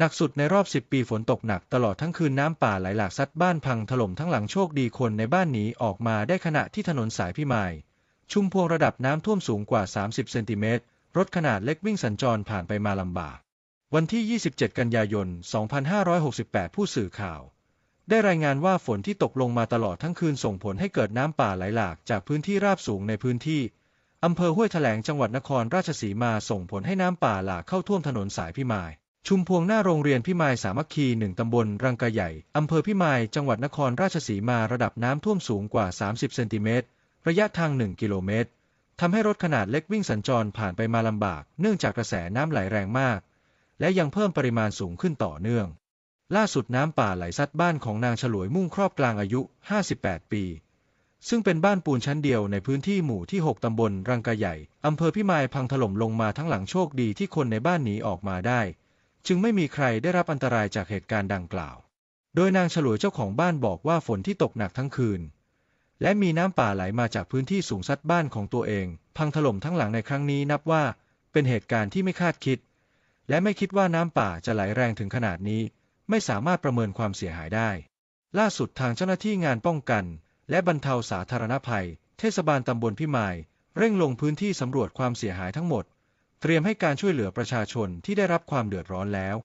หนักสุดในรอบ 10 ปีฝนตกหนักตลอดทั้งคืนน้ำป่าไหลหลากซัดบ้านพังถล่มทั้งหลังโชคดีคนในบ้านหนีออกมาได้ขณะที่ถนนสายพิมาย ชุมพวงระดับน้ำท่วมสูงกว่า 30 เซนติเมตร รถขนาดเล็กวิ่งสัญจรผ่านไปมาลำบาก วันที่ 27 กันยายน 2568 ผู้สื่อข่าว ได้รายงานว่าฝนที่ตกลงมาตลอดทั้งคืนส่งผลให้เกิดน้ำป่าไหลหลากจากพื้นที่ราบสูงในพื้นที่อำเภอห้วยแถลงจังหวัดนครราชสีมาส่งผลให้น้ำป่าหลากเข้าท่วมถนนสายพิมาย ชุมพวงหน้าโรงเรียนพิมายสามัคคีหนึ่งตำบลรังกะใหญ่ อำเภอพิมาย จังหวัดนครราชสีมาระดับน้ำท่วมสูงกว่า 30 เซนติเมตร ระยะทาง 1 กิโลเมตร ทำให้รถขนาดเล็กวิ่งสัญจรผ่านไปมาลำบาก เนื่องจากกระแสน้ำไหลแรงมาก และยังเพิ่มปริมาณสูงขึ้นต่อเนื่อง ล่าสุดน้ำป่าไหลซัดบ้านของนางฉลวยมุ่งครอบกลางอายุ 58 ปี ซึ่งเป็นบ้านปูนชั้นเดียวในพื้นที่หมู่ที่ 6 ตำบลรังกะใหญ่ อำเภอพิมายพังถล่มลงมาทั้งหลังโชคดีที่คนในบ้านหนีออกมาได้ จึงไม่มีใครได้รับอันตรายจากเหตุการณ์ดังกล่าว โดยนางฉลวยเจ้าของบ้านบอกว่าฝนที่ตกหนักทั้งคืน และมีน้ำป่าไหลมาจากพื้นที่สูงซัดบ้านของตัวเอง พังถล่มทั้งหลังในครั้งนี้นับว่าเป็นเหตุการณ์ที่ไม่คาดคิด และไม่คิดว่าน้ำป่าจะไหลแรงถึงขนาดนี้ ไม่สามารถประเมินความเสียหายได้ ล่าสุดทางเจ้าหน้าที่งานป้องกัน และบรรเทาสาธารณภัย เทศบาลตำบลพิมาย เร่งลงพื้นที่สำรวจความเสียหายทั้งหมด เตรียมให้การช่วยเหลือประชาชนที่ได้รับความเดือดร้อนแล้ว